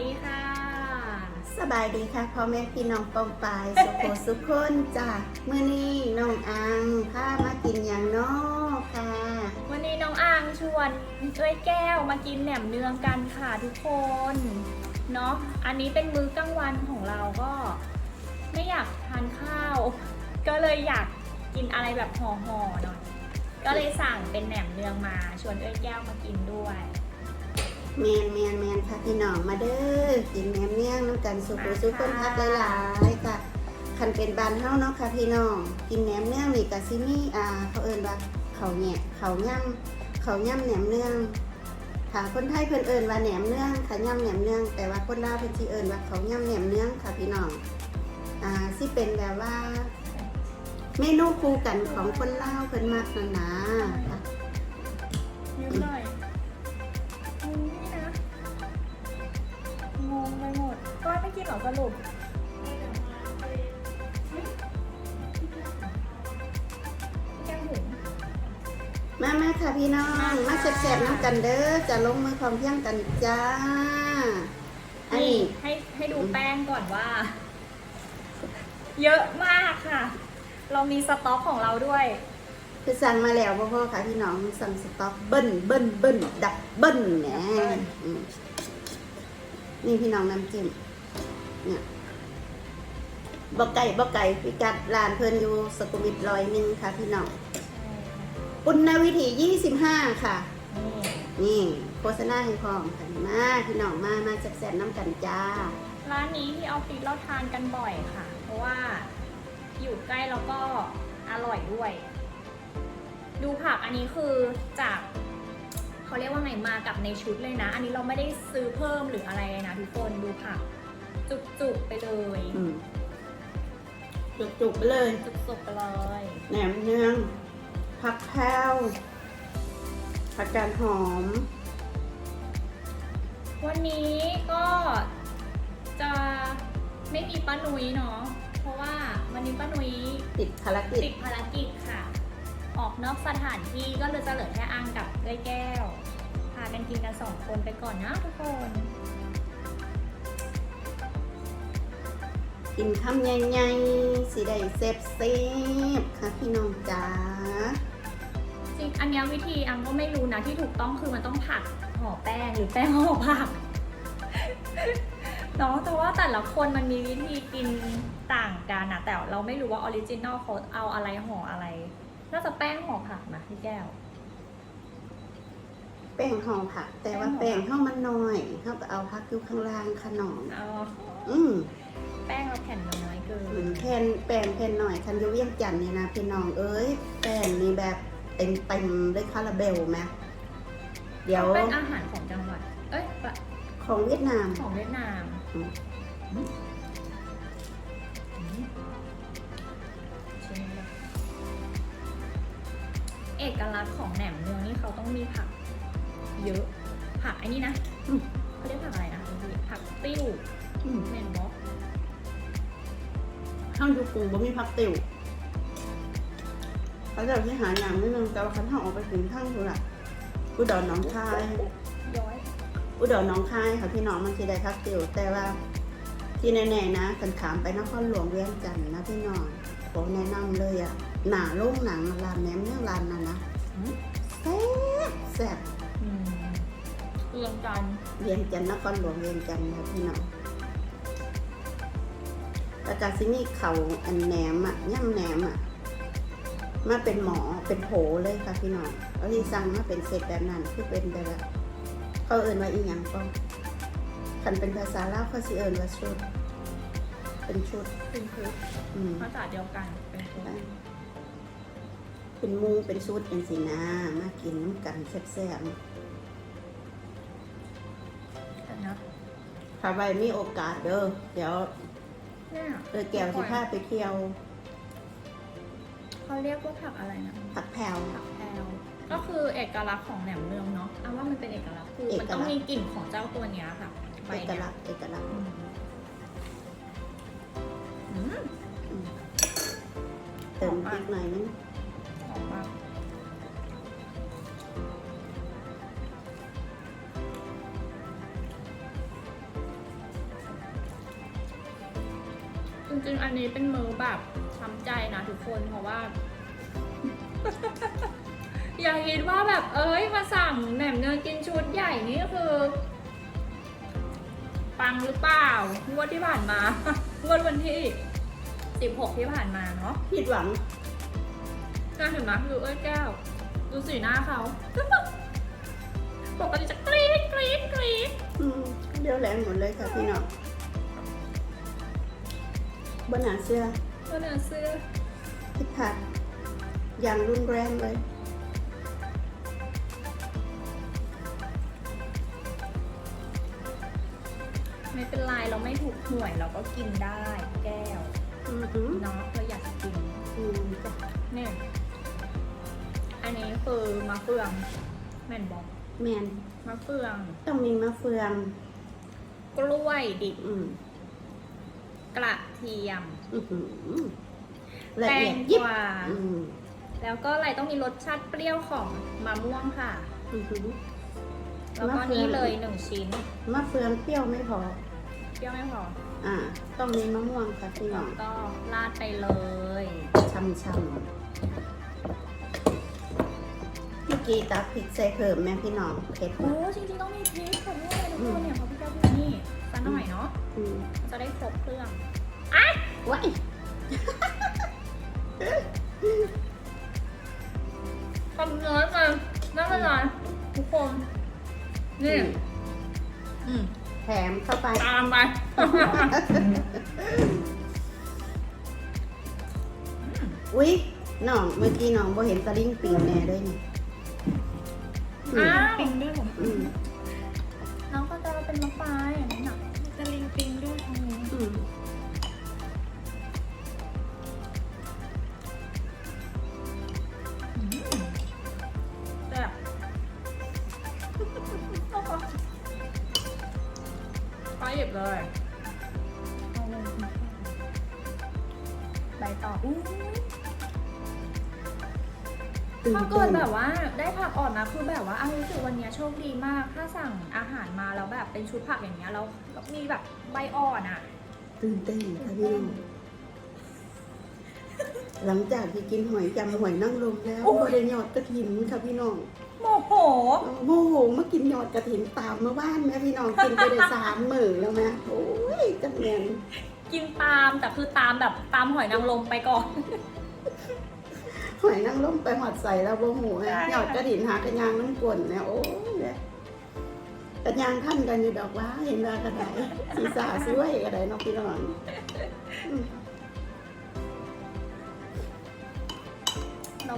ดีค่ะ สบายดีค่ะพ่อแม่พี่น้องปองปายสุโขสุขคนจ้ะมื้อนี้น้องอังพามากินอย่างนอกค่ะ วันนี้น้องอ่างชวนเอ้ยแก้วมากินแหนมเนืองกันค่ะทุกคนเนาะอันนี้เป็นมื้อกลางวันของเราก็ ไม่อยากทานข้าว ก็เลยอยากกินอะไรแบบห่อๆหน่อยก็เลยสั่งเป็นแหนมเนืองมาชวนเอ้ยแก้วมากินด้วย แมนแมนแมนค่ะพี่น้องมาเด้อกินแหนมเนียงน้ำกันสุโขสุขคนพักหลายๆค่ะคันเป็นบานเฮ้าเนาะค่ะพี่น้องกินแหนมเนียงนี่ก็สิมี่อ่าเขาเอิ้นว่าเขาวแหนะเขาย่ำเขาย่ำแหนมเนืองค่ะคนไทยเพิ่นเอิ้นว่าแหนมเนืองค่ะย่ำแหนมเนืองแต่ว่าคนลาวเพิ่นสิเอิ้นว่าเขาย่ำแหนมเนืองค่ะพี่น้องอ่าสิเป็นแบบว่า เมนูคู่กันของคนลาวเพิ่นมักนะนะค่ะ ก้อยไม่กินเหรอสรุปแก้มถึงมามาค่ะพี่น้อง มามาค่ะแซ่บๆน้ำกันเด้อ จะลงมือความเพียงกันจ้า อันนี่นี้ให้ให้ดูแป้งก่อนว่า เยอะมากค่ะ เรามีสต็อกของเราด้วย คือสั่งมาแล้วพ่อๆค่ะพี่น้อง สั่งสต๊อกเบิ้ลเบิ้ลเบิ้ลดับเบิ้ลแหนอืมนี่พี่น้องน้ำจิ้ม เนี่ยบกไก่บกไก่พิกัดร้านเพิ่นอยู่สกุลวิทร้อยหนึ่งค่ะพี่น้องปุณณวิถี25ค่ะนี่นี่โฆษณาให้พร้อมค่ะมาพี่น้องมามาแซ่บๆน้ำกันจ้า ร้านนี้ที่ออฟฟิศเราทานกันบ่อยค่ะ เพราะว่าอยู่ใกล้แล้วก็อร่อยด้วย ดูผักอันนี้คือจากเขาเรียกว่าไงมากับในชุดเลยนะ อันนี้เราไม่ได้ซื้อเพิ่มหรืออะไรเลยนะทุกคนดูผัก จุกๆไปเลยอืมจุกๆไปเลย จุกๆไปเลยแหนมเนืองผักแพรวผักกาดหอม วันนี้ก็จะไม่มีป้านุ้ยเนาะ เพราะว่าวันนี้ป้านุ้ยติดภารกิจ ติดภารกิจค่ะ ออกนอกสถานที่ก็เลยจะเหลือแค่อังกับเอ้ยแก้ว พากันกินกันสองคนไปก่อนนะทุกคน กินคำใหญ่ๆสีได้เซฟเซฟๆค่ะพี่น้องจ๋าจริงอันเนี้ยวิธีอังก็ไม่รู้นะที่ถูกต้องคือมันต้องผัดห่อแป้งหรือแป้งห่อผักเนาะแต่ว่าแต่ละคนมันมีวิธีกินต่างกันอะแต่เราไม่รู้ว่าออริจินอลเขาเอาอะไรห่ออะไรน่าจะแป้งห่อผักนะพี่แก้ว แป้งห่อผัก แต่ว่าแป้แป้งงห่อผักเท่ามันน้อยเท่ากับเอาผักอยู่ข้างล่างขนมเอาอืม แป้งเราแผ่นน้อยเกิอืนมแผ่นแป้งแผ่นหน่อยคันอยูเวียงจันทน์นี่นะพี่น้องเอ้ยแป้งนี่แบบเต็มเต็มๆด้วยคาราเบลไหมเดี๋ยวเป็นอาหารของจังหวัด เอ้ยของเวียดนาม ของเวียดนามอืมชิมเลยเอกลักษณ์ของแหนมเนืองนี่เขาต้องมีผัก เยอะ ผักไอ้นี่นะอืมเขาเรียกผักอะไรนะพี่ผักติ้วอืมแมนบอก ข้างอยูกรุงบ่มีผักติ๋วเขาจะที่หาอย่างนิดนึงแต่ว่าคันห้าออกไปถึงข้างคือละอุดรหนองคายย้อยอุดรหนองคายค่ะพี่น้องมันคือได้พักติวแต่ว่าที่แน่ๆนะกันขามไปนครหลวงเวียงจันทน์นะพี่น้องผมแนะนำเลยอะหนาโล่งหนังรานแหนมเนื้อรานนะนะแซ่บแซ่บอืมเรียงกันเวียงจันทน์นครหลวงเวียงจันทน์นะพี่น้อง แล้วก็ซิมีเขาอันแหนมอะย่ำแหนมอะมาเป็นหมอเป็นโผเลยค่ะพี่น้องแล้วที่สั่งมาเป็นเซตแบบนั้นคือเป็นแบบว่าเขาเอ่นว่าอีหยังก็คันเป็นภาษาลาวเขาสิเอ่นว่าชุด เป็นชุดเป็นคืออืมภาษาเดียวกันเป็นคือเป็นมุงเป็นชุดเป็นสีนามากินน้ำกันแซ่บแต่นะๆถ้าไว้มีโอกาสเด้อเดี๋ยว เนี่ยเออแก้วสิพาไปเที่ยว เขาเรียกว่าผักอะไรนะผักแพรว ผักแพรวก็คือเอกลักษณ์ของแหนมเนืองเนาะเอาว่ามันเป็นเอกลักษณ์คือเอกลัมักษณ์นต้องมีกลิ่นของเจ้าตัวเนี้ยค่ะใบเอกเนี้ยลักษณ์เอกลักษณ์อืมอืม เติมพริกหน่อยนึง ริงๆ อันนี้เป็นมือแบบช้ำใจนะทุกคนเพราะว่า อย่าคิดว่าแบบเอ้ยมาสั่งแหนมเนืองกินชุดใหญ่นี่ก็คือ ปังหรือเปล่างวดที่ผ่านมางวดวันที่ 16 ที่ผ่านมาเนาะผิดหวังน่าเห็นไหมดูเอ้ยแก้ว ดูสีหน้าเขาปกติจะกรี๊ดกรี๊ดกรี๊ดอืมเดี๋ยวแรงหมดเลยค่ะพี่น้อง บนหนาเสื้อก็เนื้อเสื้อผิดพลาดอย่างรุนแรงเลย ไม่เป็นไรเราไม่ถูกหวยเราก็กินได้แก้วอือหือเนาะเราอยากกินอืมจ้ะเนี่ยอันนี้คือมะเฟือง แม่นบอกแมนมะเฟืองต้องมีมะเฟือง กล้วยดิบ อืม กระเทียมอือหือละแตเอียงดกยิบวาอืมแล้วก็อะไรต้องมีรสชาติเปรี้ยวของมะม่วงค่ะ อือหือ แล้วก็มะเฟืองนี่เลยหนึ่งชิ้นมะเฟืองเปรี้ยวไม่พอ เปรี้ยวไม่พออ่า ต้องมีมะม่วงค่ะพี่น้แล้อวงก็ราดไปเลย ช่ำช่ำเมื่อกี้ตักพริกใส่เพิ่มแม่พี่น้องเผ็ดโอ้จริงๆต้องมีพริกค่ะด้วยทุกคนเนี่ยเพราะพี่แก้วพูดนี่สัก หน่อยเนาะอืมจะได้ครบเครื่องว้ายทำน้อยกันไม่เป็นไรทุกคนนี่อืมแถมเข้าไป ตามไปอุ๊ยน้องเมื่อกี้น้องบ่เห็นตะลิ่งปิงแน่ด้วยนี่อืมอ้าวปิงด้วยผมอืมน้องก็จะเป็นมะปรายอย่างนี้หนัก หยิบเลยเอาลงใบต่ออู้ตื่นถ้าเต้เกิดนแบบว่าได้ผักอ่อนนะคือแบบว่าอันรู้สึกวันเนี้ยโชคดีมาก ถ้าสั่งอาหารมาแล้วแบบเป็นชุดผักอย่างเงี้ยแล้วมีแบบใบอ่อนอะ ตื่นเต้นค่ะพี่น้องหลังจากที่กินหอยยำหอยนั่งลมแล้วโอ้ยก็ได้ยอดกระถินค่ะพี่น้อง โมโหโอ้โหเมื่อกินยอดกระถินตามเมื่อบ้านแม่พี่น้องกินไปได้สามมื้อแล้วแม่โอ้ยจังแมนกินตามแต่คือตามแบบตามหอยนางรมไปก่อน หอยนั่งลมไปหอดใส่แล้วโมโหใช่ยอดกระถินหากระยางน้ำกลนเนี่ยโอ้ยเนี่ยกระยางท่านกันอยู่ดอกว่าเห็นว่ากระไดสีสาสวยกระไดเน้องพี่น้อง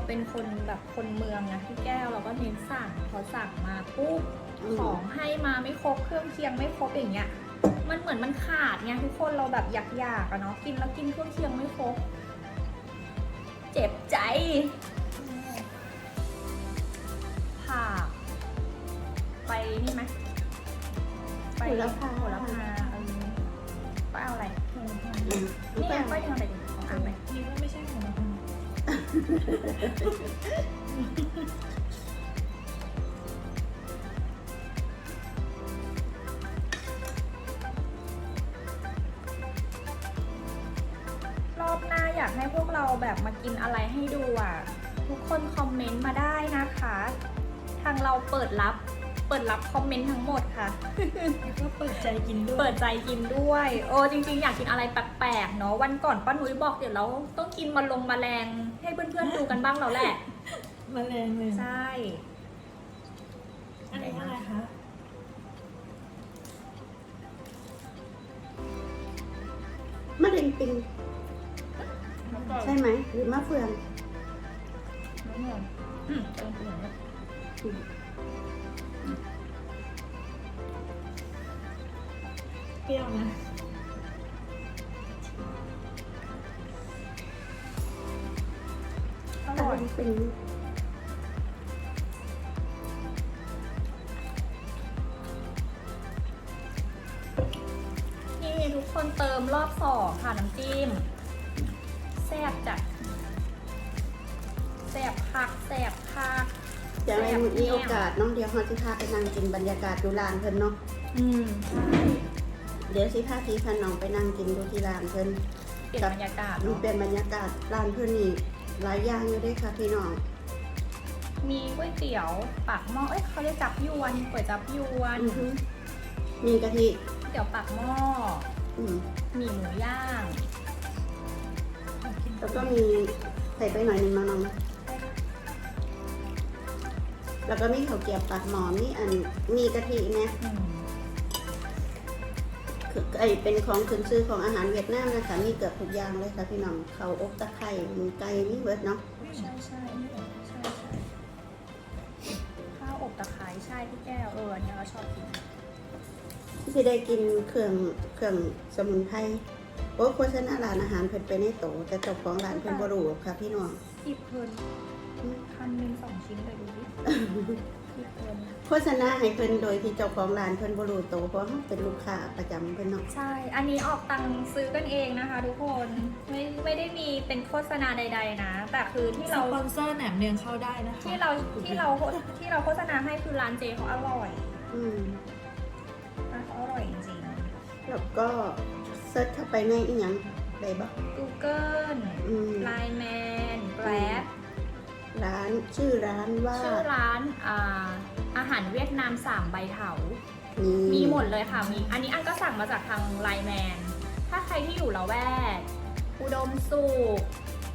เราเป็นคนแบบคนเมืองนะพี่แก้วเราก็เน้นสั่งพอสั่งมาปุ๊บของให้มาไม่ครบเครื่องเคียงไม่ครบอย่างเงี้ยมันเหมือนมันขาดไงทุกคนเราแบบอยากอยากๆอะเนาะกินแล้วกินเครื่องเคียงไม่ครบ เจ็บใจผักไปนี่ไหมไปโหระพาโหระพาเออไปเอาอะไรอืมนี่ไงไปเอาอะไรดีของอ่านไหม รอบหน้าอยากให้พวกเราแบบมากินอะไรให้ดูอะ ทุกคนคอมเมนต์มาได้นะคะ ทางเราเปิดรับ เปิดรับคอมเมนต์ทั้งหมดค่ะ แล้วก็เปิดใจกินด้วยเปิดใจกินด้วย โอ้จริงๆ อยากกินอะไรแปลกๆ เนาะวันก่อนป้านุ้ยบอกเดี๋ยวเราต้องกินมาลงมาแรงให้เพื่อนๆดูกันบ้างแล้วแหละแมาแรงเลยใช่ อันนี้อะไรคะ มะเร็งปิง ใช่ไหมหรือมะเฟืองอืมเติมเปลือกนะเปรี้ยวนะ เร็งปิงนี่ทุกคนเติมรอบสองค่ะน้ำจิ้มแซ่บจัดแซ่บคักแซ่บคักจะไม่มีโอกาสน้องเดียวเขาสิพาไปนั่งกินบรรยากาศดูลานเพิ่นเนาะอืมใช่เดี๋ยวสิพาพี่พาน้องไปนั่งกินดูที่ร้านเพิ่นเปลี่ยนบรรยากาศมันเนาะเป็นบรรยากาศร้านเพื่อนนี่ หลายอย่างอยู่ด้วยค่ะพี่น้อง มีก๋วยเตี๋ยวปากหม้อ เอ้ยเขาเรียกจับยวนก๋วยจับยวนอือฮึมีกะทิก๋วยเตี๋ยวปากหม้ออืมหมี่หมูย่างแล้วก็มีใส่ไปหน่อยหนึงมาน้องนะแล้วก็มีข้าวเกรี๊ยวปากหมอนี่อันมีกะทิไหมอืมคือ ไอเป็นของขึ้นชื่อของอาหารเวียดนามนะคะมีเกือบทุกอย่างเลยค่ะพี่น้องเขาอกตะไคร่ไก่นี่เบิร์ดเนาะใช่ใช่ใช่ใช่ข้าวอบตะไคร้ใช่พี่แก้วเอออันนี้เราชอบกินที่ได้กินเครื่องเครื่องสมุนไพรโอ้โฆษณาร้านอาหารเพิ่นไปในโตแต่เจ้าของร้านเพิ่นบ่รู้ค่ะพี่น้องสิบเพลินพันหนึ่งสองชิ้นเลยดูดิ โฆษณาให้เพิ่นโดยที่เจ้าของร้านเพิ่นบ่รู้โตเพราะเฮาเป็นลูกค้าประจำเพิ่นเนาะใช่ อันนี้ออกตังค์ซื้อกันเองนะคะ ทุกคน ไม่ไม่ได้มีเป็นโฆษณาใด ๆ นะ แต่คือที่สเราปอนเซอร์แหนมเนืองเข้าได้นะคะที่เราที่เราที่เราโฆษณาให้คือร้านเจเขาอร่อยอืมร้านเขาอร่อยจริงแล้วก็เซิร์ชเข้าไปในอีหยังได้บ่ๆ Google อืม Line Man Grab ร้านชื่อร้านว่าชื่อร้านอ่าอาหารเวียดนามสามใบเถานี่มีหมดเลยค่ะ มี อันนี้อันก็สั่งมาจากทางไลแมน ถ้าใครที่อยู่ละแวก อุดมสุข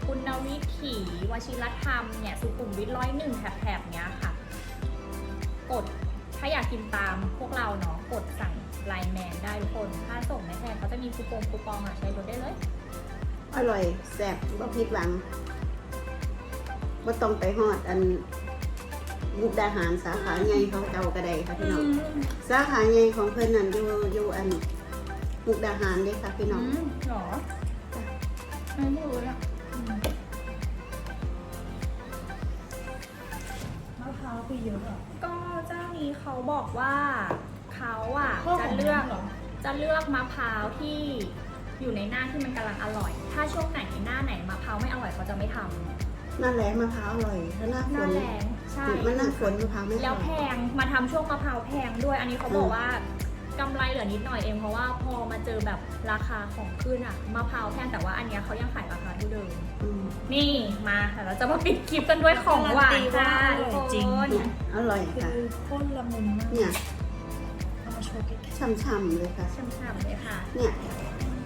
คุณวิถีวชิรธรรมเนี่ย สุขุมวิทร้อยหนึ่งแถบๆเนี้ยค่ะ กด ถ้าอยากกินตามพวกเราเนาะ กดสั่งไลแมนได้ทุกคนถ้าส่งไม่แพงเขาจะมีคูปองคูปองอะใช้ลดได้เลย อร่อยแซ่บบ่ผิดหวัง บ่ต้องไปฮอดอันมุกดาหารสาขาใหญ่ของเจ้าก็ได้ค่ะพี่น้องสาขาใหญ่ของเพิ่นนั่นอยู่อยู่อันมุกดาหารเด้ค่ะพี่น้องอืมเหรอไม่รู้ละมะพร้าวคือเยอะอะก็เจ้านี้เขาบอกว่าเขาอะพ่อขจะองเลือกน้ำเหรอจะเลือกมะพร้าวที่อยู่ในหน้าที่มันกำลังอร่อย ถ้าช่วงไหนหน้าไหนมะพร้าวไม่อร่อยเขาจะไม่ทำ หน้าแล้งมะพร้าวอร่อยถ้าหน้าหฝน้านแรงใช่มันหน้าฝนมะพร้าวไม่อแล้ร่วอแพยงมาทำช่วงมะพร้าวแพงด้วย อันนี้เขาบอกว่ากำไรเหลือนิดหน่อยเองเพราะว่าพอมาเจอแบบราคาของขึ้นอะมะพร้าวแพงแต่ว่าอันเนี้ยเขายังขายราคาเท่าเดิม อืมนี่มาแต่เราจะมาปิดคลิปกันด้วยของหวานค่ะทุกคนเนี่ยอร่อยคืค่ะอโค้นละมุนมากเนี่ยเอามาโชว์กิ๊กช่ำๆเลยค่ะ ช่ำๆเลยค่ะ เนี่ย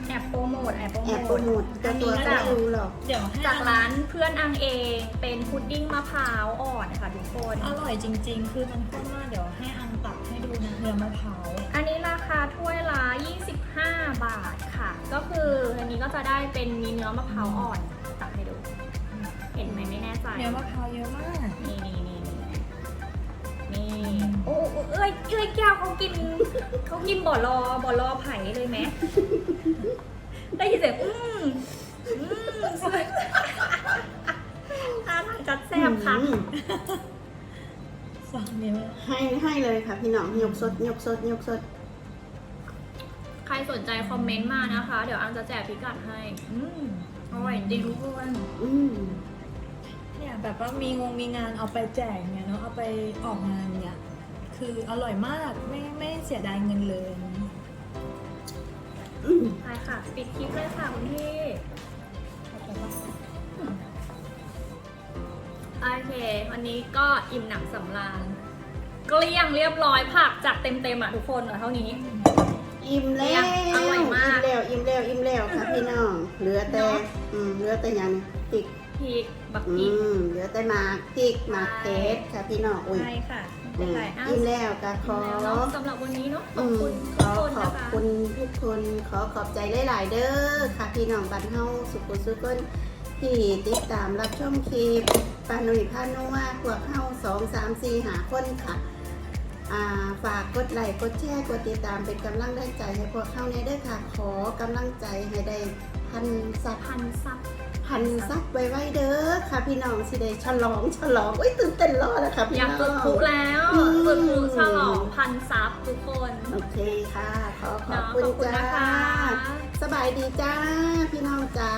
แอบโปรโมทแอบโปรแอบโปโมรทโมทเจ้าตัวก็ไม่รู้หรอก เดี๋ยวให้จากร้านเพื่อนอังเองเป็นพุดดิ้งมะพร้าวอ่อนค่ะทุกคน อร่อยจริง ๆ คือมันข้นมากเดี๋ยวให้อังตักให้ดูนะเนื้อมะพร้าวอะอันนี้ราคาถ้วยละ 25 บาทค่ะ ก็คืออันนี้ก็จะได้เป็นมีเนื้อมะพร้าวอ่อนตักให้ดู เห็นไหมไม่แน่ใจ เนื้อมะพร้าวเยอะมาก นี่นี่นี่นี่นี่ โอ้โอ้เอ้ยเอ้ยแก้วเขากินเขากินบ่อรอบ่อรอไผ่เลยไหมได้ยินเสียงอืมอืมท่าทางจัดแซ่บค่ะอืมสองนิ้วให้ให้เลยค่ะพี่น้องยกสดยกสดยกสดใครสนใจคอมเมนต์มานะคะ เดี๋ยวอังจะแจกพิกัดให้ อืมอร่อยจริงทุกคน อืม เนี่ยแบบว่ามีงงมีงานเอาไปแจกเนี่ยเนาะเอาไปออกงานเนี่ยคืออร่อยมากไม่ไม่เสียดายเงินเลยอืมไปค่ะ ปิดคลิปเลยค่ะคุณพี่ขอบคุณมากโอเค วันนี้ก็อิ่มหนำสำราญเกลี้ยงเรียบร้อยผักจากเต็มๆอะทุกคนเหลือเท่านี้ อิ่มแล้วอร่อยมาก อิ่มแล้วอิ่มแล้วอิ่มแล้วค่ะพี่น้อง เหลือแต่เนาะอืม เหลือแต่อย่างพริก พริกบักอืพริกมเหลือแต่หมากพริกหมากเทศค่ะพี่น้องอุ้ยใช่ค่ะอืเป็นมไรอ้าวอิ่มแล้วก็ขอ แล้วเนาะสำหรับวันนี้เนาะขอือบมคุณขทุกอคนขอนะบคะคุณทุกคนขอขอบใจหลาย ๆ เด้อค่ะพี่น้องบันเฮาสุขุสุขคนที่ติดตามรับชมคลิปปาหนุ่ยพานุว่าพวกเฮาสองสามสี่หาคนค่ะอ่าฝากกดไลค์กดแชร์กดติดตามเป็นกำลังใจให้พวกเฮาในเด้อค่ะ ขอกำลังใจให้ได้พันซับพันซับ พันซับไว้ๆเด้อค่ะพี่น้องสิได้ฉลองฉลองอุ้ยตื่นเต้นรอแล้วค่ะพี่อยากน้อง จุดพลุแล้วอืม จุดพลุฉลองพันซับทุกคนโอเคค่ะ ขอขอบเนาะคุณขอบคุณจ้านะคะสบายดีจ้าพี่น้องจ้า